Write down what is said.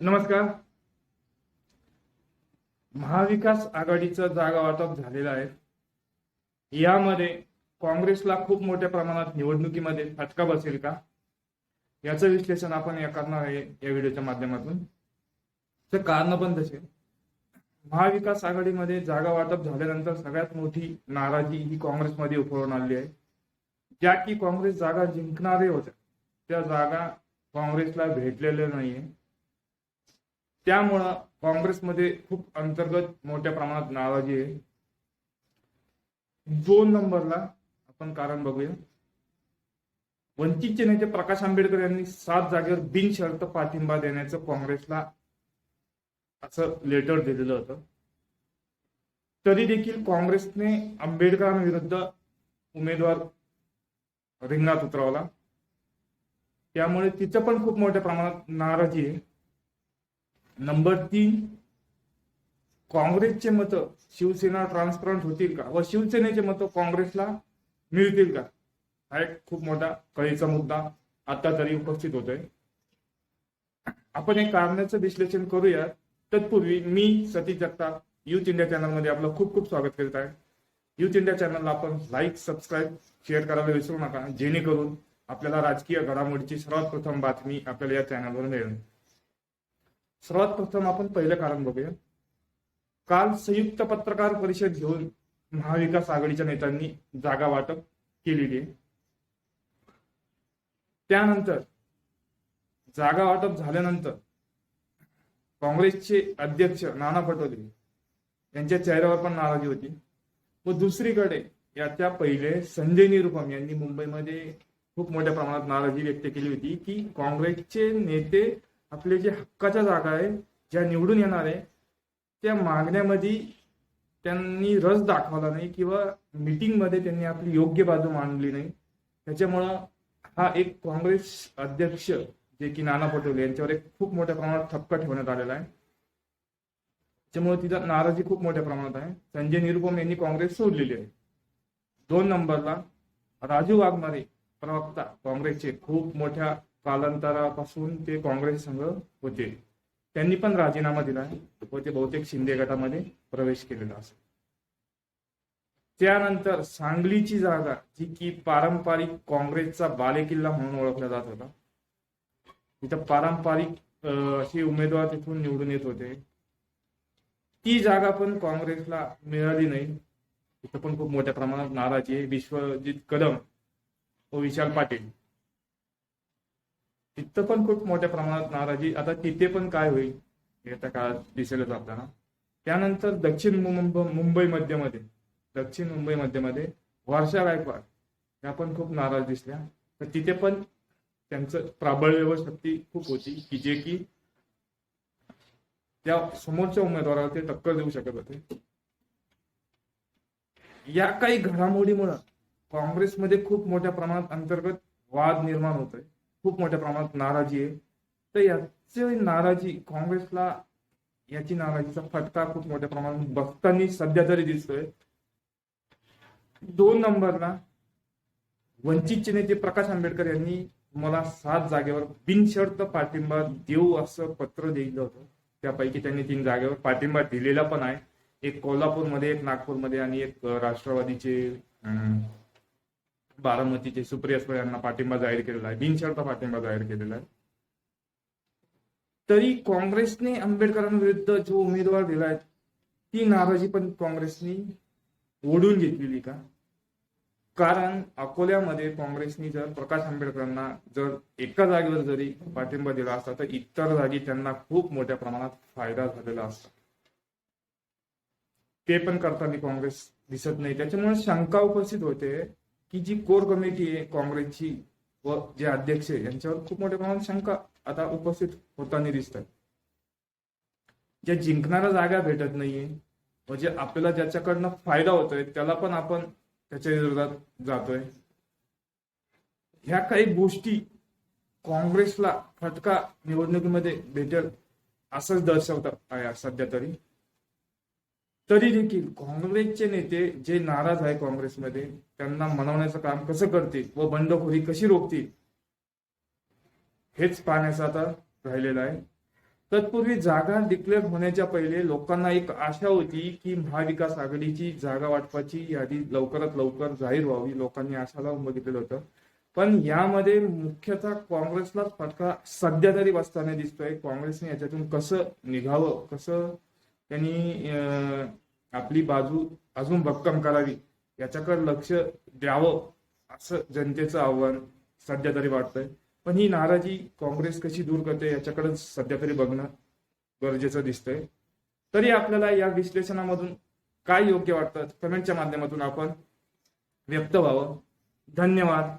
नमस्कार. महाविकास आघाडीचं जागा वाटप झालेलं आहे. यामध्ये काँग्रेसला खूप मोठ्या प्रमाणात निवडणुकीमध्ये फटका बसेल का? याचं विश्लेषण आपण या करणार आहे या व्हिडिओच्या माध्यमातून. तर कारण पण तसे. महाविकास आघाडीमध्ये जागा वाटप झाल्यानंतर सगळ्यात मोठी नाराजी ही काँग्रेसमध्ये उफळून आली आहे. ज्या की काँग्रेस जागा जिंकणारे होत्या त्या जागा काँग्रेसला भेटलेल्या नाहीये. त्यामुळं काँग्रेसमध्ये खूप अंतर्गत मोठ्या प्रमाणात नाराजी आहे. दोन नंबरला आपण कारण बघूया. वंचितचे नेते प्रकाश आंबेडकर यांनी सात जागेवर बिनशर्त पाठिंबा देण्याचं काँग्रेसला असं लेटर दिलेलं होतं. तरी देखील काँग्रेसने आंबेडकरांविरुद्ध उमेदवार रिंगणात उतरवला. त्यामुळे तिचं पण खूप मोठ्या प्रमाणात नाराजी आहे. नंबर तीन काँग्रेसचे मतं शिवसेना ट्रान्सपरंट होतील का? व शिवसेनेचे मतं काँग्रेसला मिळतील का? हा एक खूप मोठा कळीचा मुद्दा आता तरी उपस्थित होतोय. आपण एक कारणाचं विश्लेषण करूया. तत्पूर्वी मी सतीश जगताप युथ इंडिया चॅनलमध्ये आपलं खूप खूप स्वागत करीत आहे. युथ इंडिया चॅनलला आपण लाईक सबस्क्राईब शेअर करायला विसरू नका. जेणेकरून आपल्याला राजकीय घडामोडीची सर्वात प्रथम बातमी आपल्याला या चॅनलवर मिळेल. सर्वात प्रथम आपण पहिलं कारण बघूया. काल संयुक्त पत्रकार परिषद घेऊन महाविकास आघाडीच्या नेत्यांनी जागा वाटप केलेली आहे. त्यानंतर जागा वाटप झाल्यानंतर काँग्रेसचे अध्यक्ष नाना पटोले यांच्या चेहऱ्यावर पण नाराजी होती. व दुसरीकडे याच्या पहिले संजय निरुपम यांनी मुंबईमध्ये खूप मोठ्या प्रमाणात नाराजी व्यक्त केली होती की काँग्रेसचे नेते आपले जे हक्काच्या जागा आहे ज्या निवडून येणार आहे त्या मागण्यामध्ये त्यांनी रस दाखवला नाही किंवा मिटिंगमध्ये त्यांनी आपली योग्य बाजू मांडली नाही. त्याच्यामुळं हा एक काँग्रेस अध्यक्ष जे की नाना पटोले यांच्यावर एक खूप मोठ्या प्रमाणात ठपका ठेवण्यात आलेला आहे. त्याच्यामुळे तिचा नाराजी खूप मोठ्या प्रमाणात आहे. संजय निरुपम यांनी काँग्रेस सोडलेली आहे. दोन नंबरला राजू वाघमारे प्रवक्ता काँग्रेसचे खूप मोठ्या कालांतरापासून ते काँग्रेस संघ होते. त्यांनी पण राजीनामा दिला व ते बहुतेक शिंदे गटामध्ये प्रवेश केलेला असेल. त्यानंतर सांगलीची जागा जी की पारंपरिक काँग्रेसचा बालेकिल्ला म्हणून ओळखला जात होता तिथं पारंपरिक अशी असे उमेदवार तिथून निवडून येत होते. ती जागा पण काँग्रेसला मिळाली नाही. तिथं पण खूप मोठ्या प्रमाणात नाराजी आहे. विश्वजित कदम व विशाल पाटील तिथं पण खूप मोठ्या प्रमाणात नाराजी. आता तिथे पण काय होईल येत्या काळात दिसेलच आपल्याला. त्यानंतर दक्षिण मुंबई मध्यमध्ये दक्षिण मुंबई मध्यमध्ये वर्षा गायकवाड या पण खूप नाराज दिसल्या. तर तिथे पण त्यांचं प्राबल्य व शक्ती खूप होती की जे की त्या समोरच्या उमेदवाराला ते टक्कर देऊ शकत होते. या काही घडामोडीमुळं काँग्रेसमध्ये खूप मोठ्या प्रमाणात अंतर्गत वाद निर्माण होतोय. खूप मोठ्या प्रमाणात नाराजी आहे. तर याची नाराजी काँग्रेसला याची नाराजीचा फटका खूप मोठ्या प्रमाणात बघतानी सध्या तरी दिसतोय. दोन नंबरला वंचितचे नेते प्रकाश आंबेडकर यांनी मला सात जागेवर बिनशर्त पाठिंबा देऊ असं पत्र दिलं होतं. त्यापैकी त्यांनी तीन जागेवर पाठिंबा दिलेला पण आहे. एक कोल्हापूरमध्ये एक नागपूरमध्ये आणि एक राष्ट्रवादीचे बारामतीचे सुप्रिया सुळे यांना पाठिंबा जाहीर केलेला आहे. बिनशर्त पाठिंबा जाहीर केलेला आहे. तरी काँग्रेसने आंबेडकरांविरुद्ध जो उमेदवार दिलाय ती नाराजी पण काँग्रेसनी ओढून घेतलेली का? कारण अकोल्यामध्ये काँग्रेसनी जर प्रकाश आंबेडकरांना जर एका जागेवर जरी पाठिंबा दिला असता तर इतर जागी त्यांना खूप मोठ्या प्रमाणात फायदा झालेला असता. ते पण करताना काँग्रेस दिसत नाही. त्याच्यामुळे शंका उपस्थित होते. की जी कोर कमिटी आहे काँग्रेसची व जे अध्यक्ष आहे यांच्यावर खूप मोठ्या प्रमाणात शंका आता उपस्थित होताना दिसतात. ज्या जिंकणाऱ्या जागा भेटत नाहीये व जे आपल्याला ज्याच्याकडनं फायदा होतोय त्याला पण आपण त्याच्या विरोधात जातोय. ह्या काही गोष्टी काँग्रेसला फटका निवडणुकीमध्ये भेटेल असंच दर्शवतात आहे सध्या तरी. तरी देखील काँग्रेसचे नेते जे नाराज आहे काँग्रेसमध्ये त्यांना मनवण्याचं काम कसं करतील व बंडखोरी कशी रोखतील हेच पाहण्याचं आता राहिलेलं आहे. तत्पूर्वी जागा डिक्लेअर होण्याच्या पहिले लोकांना एक आशा होती की महाविकास आघाडीची जागा वाटपाची यादी लवकरात लवकर जाहीर व्हावी लोकांनी आशा लावून बघितलेलं होतं. पण यामध्ये मुख्यतः काँग्रेसलाच फटका सध्या तरी बसताना दिसतोय. काँग्रेसने याच्यातून कसं निघावं कसं त्यांनी आपली बाजू अजून भक्कम करावी. याच्याकडे लक्ष द्यावं असं जनतेचं आव्हान सध्या तरी वाटतंय. पण ही नाराजी काँग्रेस कशी दूर करते याच्याकडे सध्या तरी बघणं गरजेचं दिसतंय. तरी आपल्याला या विश्लेषणामधून काय योग्य वाटतं? कमेंटच्या माध्यमातून आपण व्यक्त व्हावं. धन्यवाद.